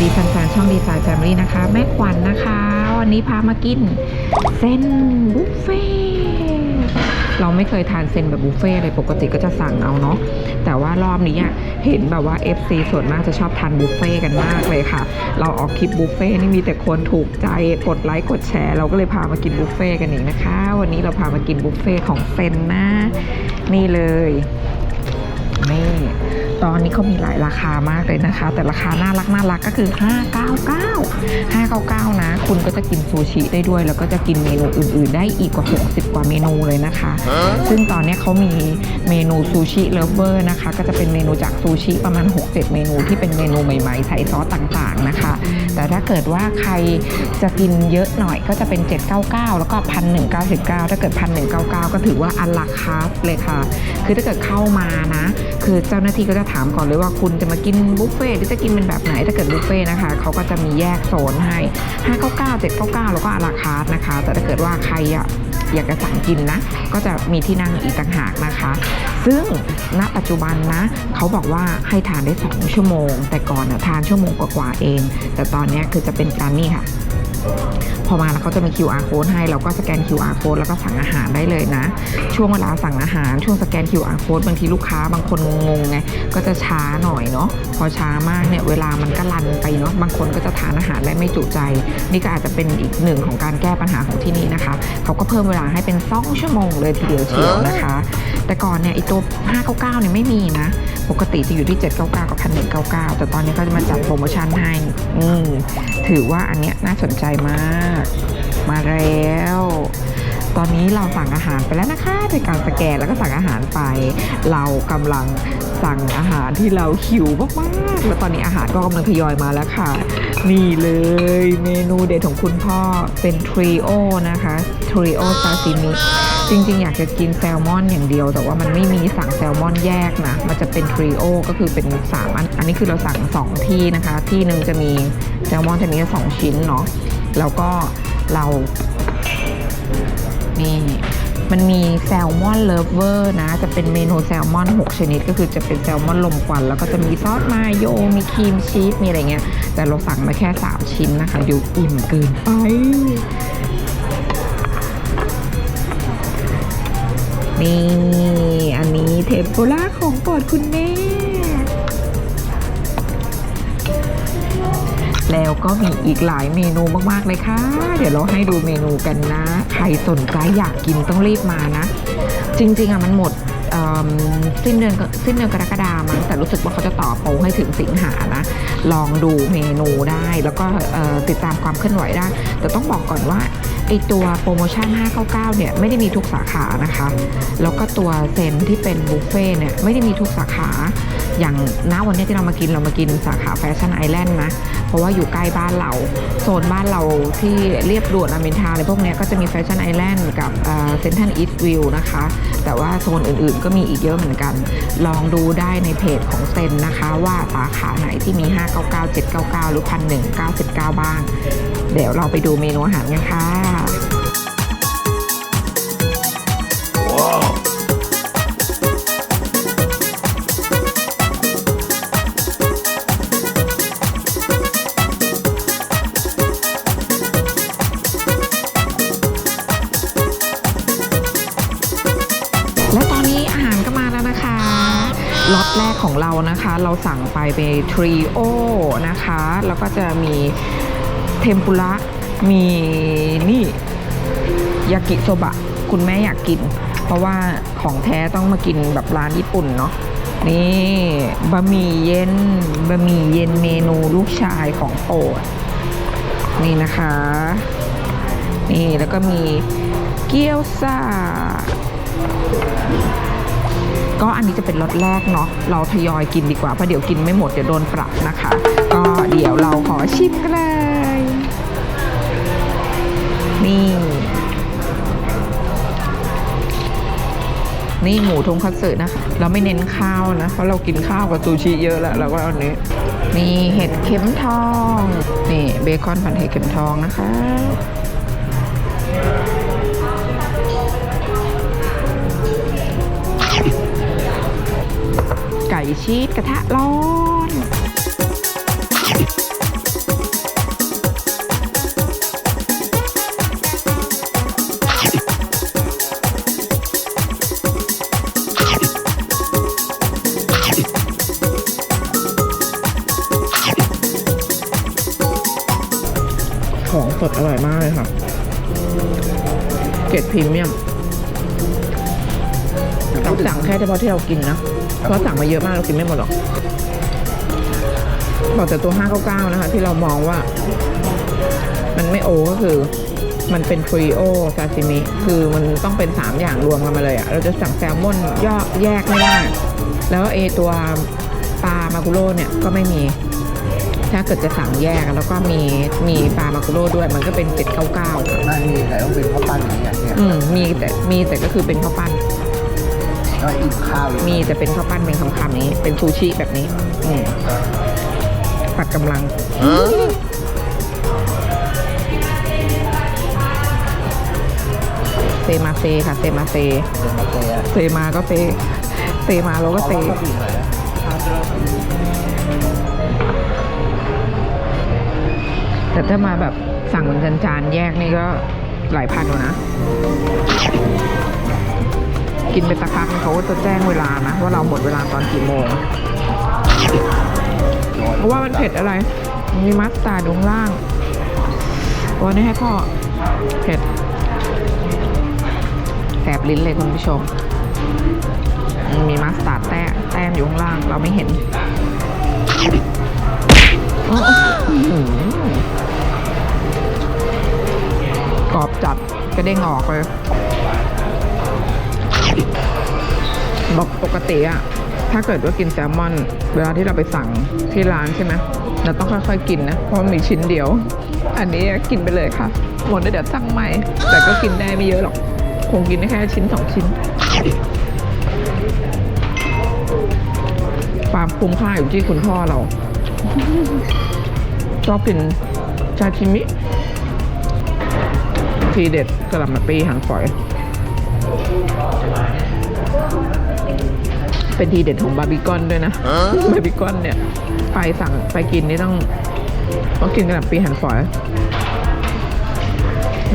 ดีแฟนๆช่องดีไซน์แฟมิลี่นะคะ แม่ขวัญนะคะ วันนี้พามากินเส้นบุฟเฟ่เราไม่เคยทานเส้นแบบบุฟเฟ่เลยปกติก็จะสั่งเอาเนาะแต่ว่ารอบนี้เห็นแบบว่า FC ส่วนมากจะชอบทานบุฟเฟ่กันมากเลยค่ะ เราออกคลิปบุฟเฟ่นี่มีแต่คนถูกใจกดไลค์กดแชร์ เราก็เลยพามากินบุฟเฟ่กันอีกนะคะ วันนี้เราพามากินบุฟเฟ่ของเซนนะนี่เลย นี่ ตอนนี้เขามีหลายราคามากเลยนะคะ แต่ราคาน่ารักน่ารักก็คือ 599 599 นะ คุณก็จะกินซูชิได้ด้วย แล้วก็จะกินเมนูอื่น ๆ ได้อีกกว่า 60 กว่าเมนูเลยนะคะ ซึ่งตอนนี้เขามีเมนูซูชิเลฟเวอร์นะคะ ก็จะเป็นเมนูจากซูชิประมาณ 6-7 เมนูที่เป็นเมนูใหม่ ๆ ใส่ซอสต่าง ๆ นะคะ แต่ถ้าเกิดว่าใครจะกินเยอะหน่อยก็จะเป็น 799 แล้วก็ 1,199 ถ้าเกิด 1,199 ก็ถือว่าอันราคาเลยค่ะ คือถ้าเกิดเข้ามานะคือเจ้าหน้าที่ก็จะถามก่อนเลยว่าคุณจะมากินบุฟเฟ่หรือจะกินเป็นแบบไหนถ้าเกิดบุฟเฟ่นะคะเขาก็จะมีแยกโซนให้ 599 799 แล้วก็อาราคาร์ทนะคะ แต่ถ้าเกิดว่าใครอะอยากจะสั่งกินนะ ก็จะมีที่นั่งอีกต่างหากนะคะ ซึ่งณปัจจุบันนะ เขาบอกว่าให้ทานได้ 2 ชั่วโมง แต่ก่อนอะทานชั่วโมงกว่าๆเอง แต่ตอนนี้คือจะเป็นการนี่ค่ะ พอมาแล้วเขาจะมี QR code ให้เราก็สแกน QR code แล้วก็สั่งอาหารได้เลยนะ ช่วงเวลาสั่งอาหารช่วงสแกน QR code บางทีลูกค้าบางคนงงไงก็จะช้าหน่อยเนาะ พอช้ามากเนี่ยเวลามันก็ลันไปเนาะบางคนก็จะทานอาหารได้ไม่จุใจ นี่ก็อาจจะเป็นอีกหนึ่งของการแก้ปัญหาของที่นี่นะคะเขาก็เพิ่มเวลาให้เป็น2ชั่วโมงเลยทีเดียวเชียวนะคะ แต่ก่อนเนี่ยไอตัว 599เนี่ยไม่มีนะ ปกติจะอยู่ที่ 799 กับ 1199 แต่ตอนนี้เขาจะมาจัดโปรโมชั่นให้อืมถือว่าอันเนี้ยน่าสนใจมาก มาแล้ว ตอนนี้เราสั่งอาหารไปแล้วนะคะในการสแกนแล้วก็สั่งอาหารไป เรากำลังสั่งอาหารที่เราหิวมากๆแล้วตอนนี้อาหารก็กำลังทยอยมาแล้วค่ะ นี่เลยเมนูเด็ดของคุณพ่อเป็นทริโอนะคะทริโอซาซิมิจริงๆ อยากจะกินแซลมอนอย่างเดียว แต่ว่ามันไม่มีสั่งแซลมอนแยกนะ มันจะเป็นทริโอก็คือเป็น 3 อัน อันนี้คือเราสั่ง 2 ที่นะคะ ที่หนึ่งจะมีแซลมอนจะมีแค่สองชิ้นเนาะแล้วก็เรา นี่มันมีแซลมอนเลฟเวอร์นะ จะเป็นเมนูแซลมอน 6 ชนิด ก็คือจะเป็นแซลมอนลมควัน แล้วก็จะมีซอสมาโย มีครีมชีส มีอะไรเงี้ย แต่เราสั่งมาแค่ 3 ชิ้นนะคะอยู่อิ่มเกินไป นี่ อันนี้เทมปุระของโปรดคุณแม่ แล้วก็มีอีกหลายเมนูมากๆเลยค่ะ เดี๋ยวเราให้ดูเมนูกันนะ ใครสนใจอยากกินต้องรีบมานะ จริงๆอะมันหมดสิ้นเดือนสิ้นเดือนกรกฎามั้งแต่รู้สึกว่าเขาจะต่อโปรให้ถึงสิงหานะ ลองดูเมนูได้ แล้วก็ติดตามความเคลื่อนไหวได้ แต่ต้องบอกก่อนว่าไอตัวโปรโมชั่น 599 เนี่ยไม่ได้มีทุกสาขานะคะ แล้วก็ตัวเซนที่เป็นบุฟเฟ่ต์เนี่ยไม่ได้มีทุกสาขา อย่างณวันนี้ที่เรามากินเรามากินสาขาแฟชั่นไอแลนด์นะ เพราะว่าอยู่ใกล้บ้านเรา โซนบ้านเราที่เรียบด่วนอเมนทาอะไรพวกนี้ก็จะมีแฟชั่นไอแลนด์กับเซนทันอีสต์วิวนะคะ แต่ว่าโซนอื่นๆ ก็มีอีกเยอะเหมือนกัน ลองดูได้ในเพจของเซนนะคะ ว่าสาขาไหนที่มี 599 799 หรือ 1,199 บ้าง เดี๋ยวเราไปดูเมนูอาหารกันค่ะและ แรกของเรานะคะ เราสั่งไปเป็นทริโอนะคะ แล้วก็จะมีเทมปุระ มีนี่ยากิโซบะ คุณแม่อยากกิน เพราะว่าของแท้ต้องมากินแบบร้านญี่ปุ่นเนาะนี่บะหมี่เย็นบะหมี่เย็นเมนูลูกชายของโปรดนี่นะคะ นี่แล้วก็มีเกี๊ยวซ่า ก็อันนี้จะเป็นรสแรกเนาะเราทยอยกินดีกว่าเพราะเดี๋ยวกินไม่หมดเดี๋ยวโดนปรับนะคะ ก็เดี๋ยวเราขอชิมกันเลยนี่นี่หมูทงคัตสึนะคะเราไม่เน้นข้าวนะ เพราะเรากินข้าวกับซูชิเยอะแล้วเราก็เอาอันนี้มีเห็ดเข็มทอง นี่เบคอนผัดเห็ดเข็มทองนะคะ ชีสกระทะร้อนของสดอร่อยมากเลยค่ะ เกรดพรีเมียม สั่งแค่เฉพาะที่เรากินนะเพราะสั่งมาเยอะมากเรากินไม่หมดหรอกบอกแต่ตัว 599 นะคะ ที่เรามองว่า มันไม่โอก็คือ มันเป็นทริโอซาซิมิคือมันต้องเป็น 3 อย่างรวมกันมาเลยอะเราจะสั่งแซลมอนย่อแยกไม่ได้แล้วเอตัวปลามากุโร่เนี่ยก็ไม่มี ถ้าเกิดจะสั่งแยกแล้วก็มีมีปลามากุโร่ด้วย มันก็เป็น 799 ไม่มีแต่ต้องเป็นข้าวปั้นอย่างเงี้ยเนี่ยอืมมีแต่มีแต่ก็คือเป็นข้าวปั้น ก็อิ่มข้าวอย่างมีเงี้ยแต่เป็นข้าวปั้นเป็นคำๆนี้ เป็นซูชิแบบนี้อืมปัดกำลังเซมาเซค่ะเซมาเซเป็นมาเตะเซมาก็เซเซมาเราก็เซก็ดีหน่อยนะแต่ถ้ามาแบบสั่งเป็นจานๆแยกนี่ก็หลายพันอยู่นะ กินไปสักพักเขาก็จะแจ้งเวลานะ ว่าเราหมดเวลาตอนกี่โมงเพราะว่ามันเผ็ดอะไร มีมัสตาร์ดอยู่ข้างล่าง วันนี้ให้พ่อ เผ็ดแสบลิ้นเลยคุณผู้ชม มีมัสตาร์ดแต้แต้มอยู่ข้างล่างเราไม่เห็นกรอบจัดกระเด้งออกเลย บอกปกติอะถ้าเกิดว่ากินแซลมอน เวลาที่เราไปสั่งที่ร้านใช่ไหมเราต้องค่อยๆกินนะ เพราะมันมีชิ้นเดียว อันนี้กินไปเลยค่ะ หมดแล้วเดี๋ยวสั่งใหม่ แต่ก็กินได้ไม่เยอะหรอก คงกินได้แค่ชิ้นสองชิ้น ความคุ้มค่าอยู่ที่คุณพ่อเรา ชอบกินชาชิมิ ทีเด็ดกระหล่ำปีหางฝอย เป็นทีเด็ดของบาร์บีคอนด้วยนะบาร์บีคอนเนี่ยไปสั่งไปกินนี่ต้องต้องกินกระหล่ำปีหันฝอย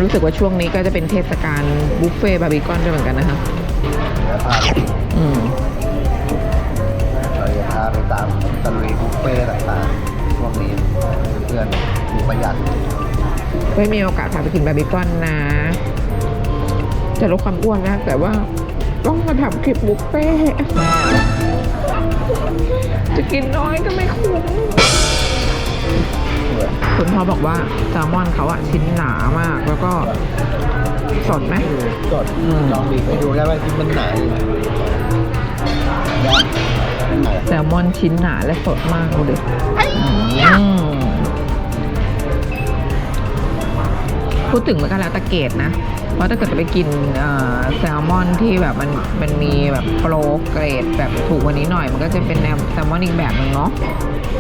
รู้สึกว่าช่วงนี้ก็จะเป็นเทศกาลบุฟเฟ่ต์บาร์บีคอนด้วยเหมือนกันนะคะเดี๋ยวพาไปกินอืมเราจะพาไปตามตะลุยบุฟเฟ่ต์ต่างๆพวกนี้เพื่อนๆดูประหยัดไม่มีโอกาสพาไปกินบาร์บีคอนนะ จะลดความอ้วนนะแต่ว่า ต้องมาทำคลิปบุฟเฟ่ต์จะกินน้อยก็ไม่คุ้มคุณพ่อบอกว่าแซลมอนเขาอะชิ้นหนามาก แล้วก็สดไหมกดอืมลองบีบให้ดูได้ว่าที่มันหนาอยู่ไหนไหนแซลมอนชิ้นหนาและสดมากดูดิอืมพูดถึงมันก็แล้วแตะเกตนะ เพราะถ้าเกิดไปกินแซลมอนที่แบบมันมันมีแบบโปรเกรดแบบถูกกว่านี้หน่อยมันก็จะเป็นแนวแซลมอนอีกแบบหนึ่งเนาะ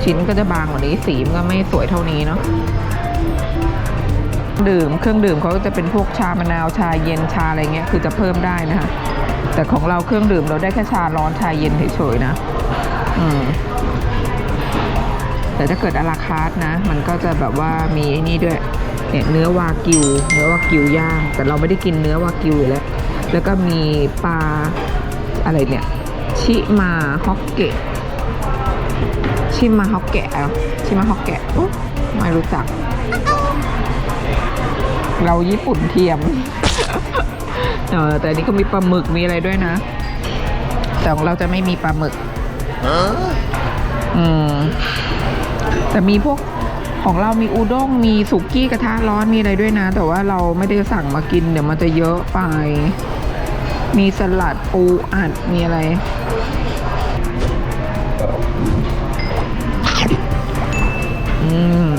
ชิ้นก็จะบางกว่านี้สีมันก็ไม่สวยเท่านี้เนาะดื่มเครื่องดื่มเขาก็จะเป็นพวกชามะนาวชาเย็นชาอะไรเงี้ยคือจะเพิ่มได้นะคะแต่ของเราเครื่องดื่มเราได้แค่ชาร้อนชาเย็นเฉยๆนะ อืมแต่ถ้าเกิดอาราคาร์ทนะ มันก็จะแบบว่ามีไอ้นี่ด้วย เนี่ยเนื้อวากิว เนื้อวากิวย่าง แต่เราไม่ได้กินเนื้อวากิวอยู่แล้ว แล้วก็มีปลาอะไรเนี่ย ชิมาฮอกเกะ ชิมาฮอกเกะเหรอชิมาฮอกเกะอุ๊ยไม่รู้จัก เราญี่ปุ่นเทียม เออแต่อันนี้ก็มีปลาหมึกมีอะไรด้วยนะ แต่ของเราจะไม่มีปลาหมึกอืมแต่มีพวก ของเรามีอูด้งมีสุกี้กระทะร้อนมีอะไรด้วยนะ แต่ว่าเราไม่ได้สั่งมากิน เดี๋ยวมันจะเยอะไป มีสลัดปูอัดมีอะไร อืม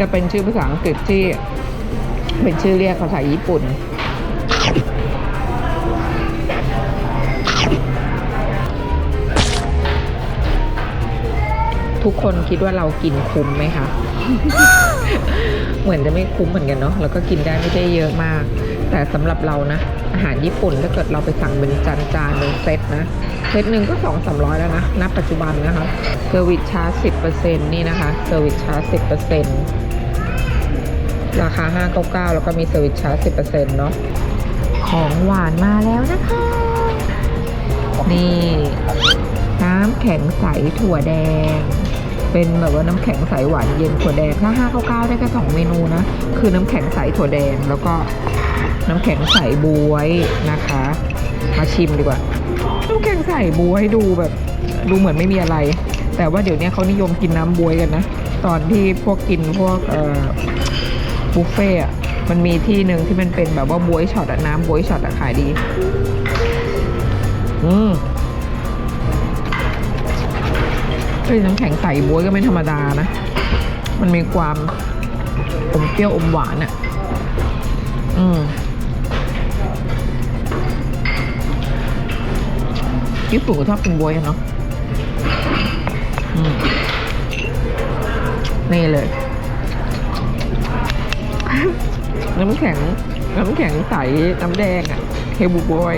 จะเป็นชื่อภาษาอังกฤษที่ เป็นชื่อเรียกภาษาญี่ปุ่น ทุกคนคิดว่าเรากินคุ้มไหมคะ เหมือนจะไม่คุ้มเหมือนกันเนาะ แล้วก็กินได้ไม่ได้เยอะมาก แต่สำหรับเรานะ อาหารญี่ปุ่นถ้าเกิดเราไปสั่งเป็นจานจานๆเป็นเซตนะ เซตหนึ่งก็สองสามร้อยแล้วนะ ณ ปัจจุบันนะคะเซอร์วิสชาร์จสิบเปอร์เซ็นต์นี่นะคะ เซอร์วิสชาร์จสิบเปอร์เซ็นต์ราคาห้าเก้าเก้าแล้วก็มีเซอร์วิสชาร์จสิบเปอร์เซ็นต์เนาะ ของหวานมาแล้วนะคะ นี่น้ำแข็งใสถั่วแดง เป็นแบบว่าน้ำแข็งใสหวานเย็นถั่วแดงถ้าห้าเก้าเก้าได้แค่สองเมนูนะ คือน้ำแข็งใสถั่วแดงแล้วก็น้ำแข็งใสบวยนะคะ มาชิมดีกว่า น้ำแข็งใสบวยดูแบบ ดูเหมือนไม่มีอะไร แต่ว่าเดี๋ยวนี้เขานิยมกินน้ำบวยกันนะ ตอนที่พวกกินพวกเอ่อบุฟเฟ่อะมันมีที่หนึ่งที่มันเป็นแบบว่าบวยช็อตอะน้ำบวยช็อตอะขายดี อืม เฮ้น้ำแข็งใสบวยก็ไม่ธรรมดานะ มันมีความอมเปรี้ยวอมหวานอะอืมญี่ปุ่นก็ชอบกินบวยเนาะอืมนี่เลย น้ำแข็ง น้ำแข็งใส น้ำแดงอะเคบูบอย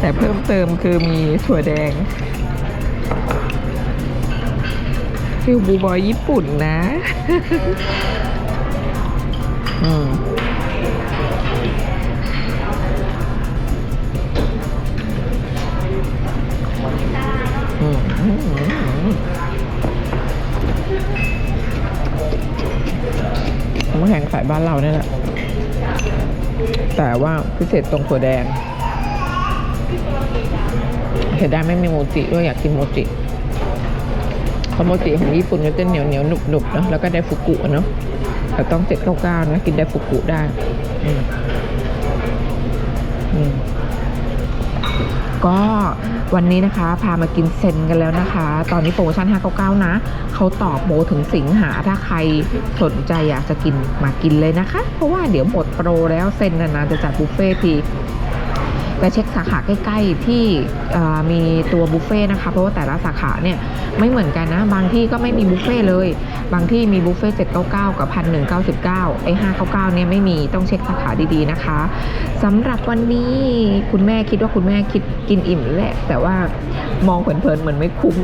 แต่เพิ่มเติมคือมีถั่วแดง เคบูบอยญี่ปุ่นนะอืมอืมอืมอืมอืมน้ำแข็งใสบ้านเราเนี่ยแหละ แต่ว่าพิเศษตรงถั่วแดงเสียดายไม่มีโมจิด้วยอยากกินโมจิ เพราะโมจิของญี่ปุ่นก็จะเหนียวเหนียวหนุบหนุบเนอะแล้วก็ไดฟุกุเนาะแต่ต้องเจ็ดเก้าเก้านะ กินไดฟุกุได้อืมอืมก็วันนี้นะคะ พามากินเซนกันแล้วนะคะ ตอนนี้โปรโมชั่น 599 นะ เขาตอบโปรถึงสิงหาถ้าใครสนใจอยากจะกินมากินเลยนะคะ เพราะว่าเดี๋ยวหมดโปรแล้วเซนนานๆจะจัดบุฟเฟ่ต์ที ไปเช็คสาขาใกล้ ๆ ที่มีตัวบุฟเฟ่ต์นะคะ เพราะว่าแต่ละสาขาเนี่ยไม่เหมือนกันนะ บางที่ก็ไม่มีบุฟเฟ่ต์เลย บางที่มีบุฟเฟ่ต์799 กับ 1,199 ไอ้ 599 เนี่ยไม่มีต้องเช็คสาขาดีๆนะคะสำหรับวันนี้คุณแม่คิดว่าคุณแม่คิดกินอิ่มแหละ แต่ว่า มองเผินๆเหมือนไม่คุ้ม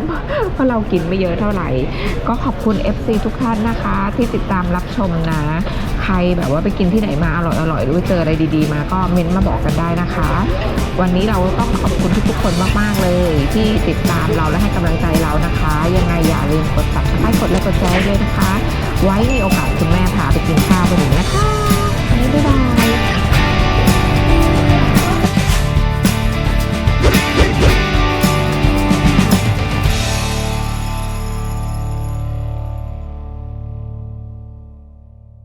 เพราะเรากินไม่เยอะเท่าไหร่ ก็ขอบคุณ FC ทุกท่านนะคะ ที่ติดตามรับชมนะ ใครแบบว่าไปกินที่ไหนมาอร่อยๆหรือเจออะไรดีๆ มาก็เม้นมาบอกกันได้นะคะ วันนี้เราต้องขอบคุณทุกๆคนมากๆเลย ที่ติดตามเราและให้กำลังใจเรานะคะ ยังไงอย่าลืมกด subscribe กดไลค์กดแชร์ด้วยนะคะ ไว้มีโอกาสคุณแม่พาไปกินข้าวกันอีกนะคะวันนี้บ๊ายบาย